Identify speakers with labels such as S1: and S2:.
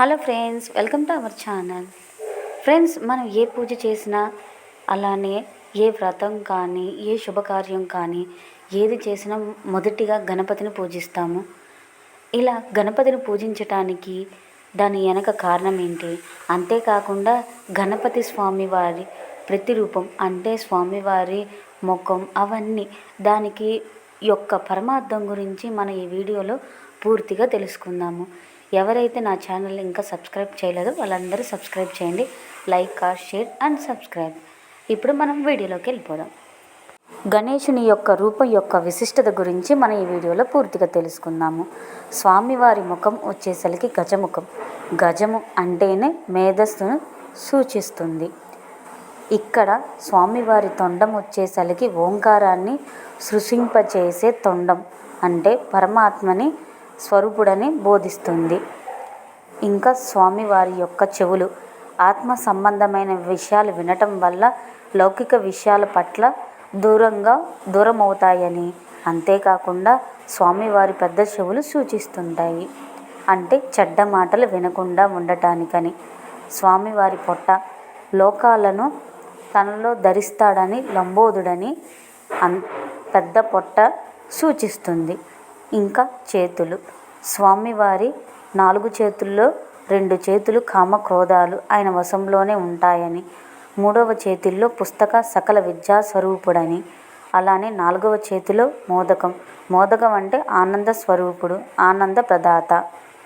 S1: Hello friends welcome to our channel. Friends మనం ఏ పూజ చేసినా అలానే ఏ వ్రతం కానీ ఏ శుభకార్యం కానీ ఏది చేసినా మొదటిగా గణపతిని పూజిస్తాము. ఇలా గణపతిని పూజించటానికి దాని వెనక కారణం ఏంటి? అంతేకాకుండా గణపతి స్వామివారి ప్రతిరూపం అంటే స్వామివారి ముఖం అవన్నీ దానికి యొక్క పరమార్థం గురించి మన ఈ వీడియోలో పూర్తిగా తెలుసుకుందాము. ఎవరైతే నా ఛానల్ ఇంకా సబ్స్క్రైబ్ చేయలేదో వాళ్ళందరూ సబ్స్క్రైబ్ చేయండి. Like share and subscribe. ఇప్పుడు మనం వీడియోలోకి వెళ్ళిపోదాం. గణేషుని యొక్క రూపం యొక్క విశిష్టత గురించి మనం ఈ వీడియోలో పూర్తిగా తెలుసుకుందాము. స్వామివారి ముఖం వచ్చేసరికి గజముఖం. గజము అంటేనే మేధస్సును సూచిస్తుంది. ఇక్కడ స్వామివారి తొండం వచ్చేసరికి ఓంకారాన్ని సృషింపచేసే తొండం అంటే పరమాత్మని స్వరూపుడని బోధిస్తుంది. ఇంకా స్వామివారి యొక్క చెవులు ఆత్మ సంబంధమైన విషయాలు వినటం వల్ల లౌకిక విషయాల పట్ల దూరంగా దూరం అవుతాయని అంతేకాకుండా స్వామివారి పెద్ద చెవులు సూచిస్తుంటాయి. అంటే చెడ్డ మాటలు వినకుండా ఉండటానికని. స్వామివారి పొట్ట లోకాలను తనలో ధరిస్తాడని లంబోదుడని అన్ పెద్ద పొట్ట సూచిస్తుంది. ఇంకా చేతులు. స్వామివారి నాలుగు చేతుల్లో రెండు చేతులు కామ క్రోధాలు ఆయన వశంలోనే ఉంటాయని మూడవ చేతిలో పుస్తక సకల విద్యా స్వరూపుడని అలానే నాలుగవ చేతిలో మోదకం. మోదకం అంటే ఆనంద స్వరూపుడు ఆనంద ప్రదాత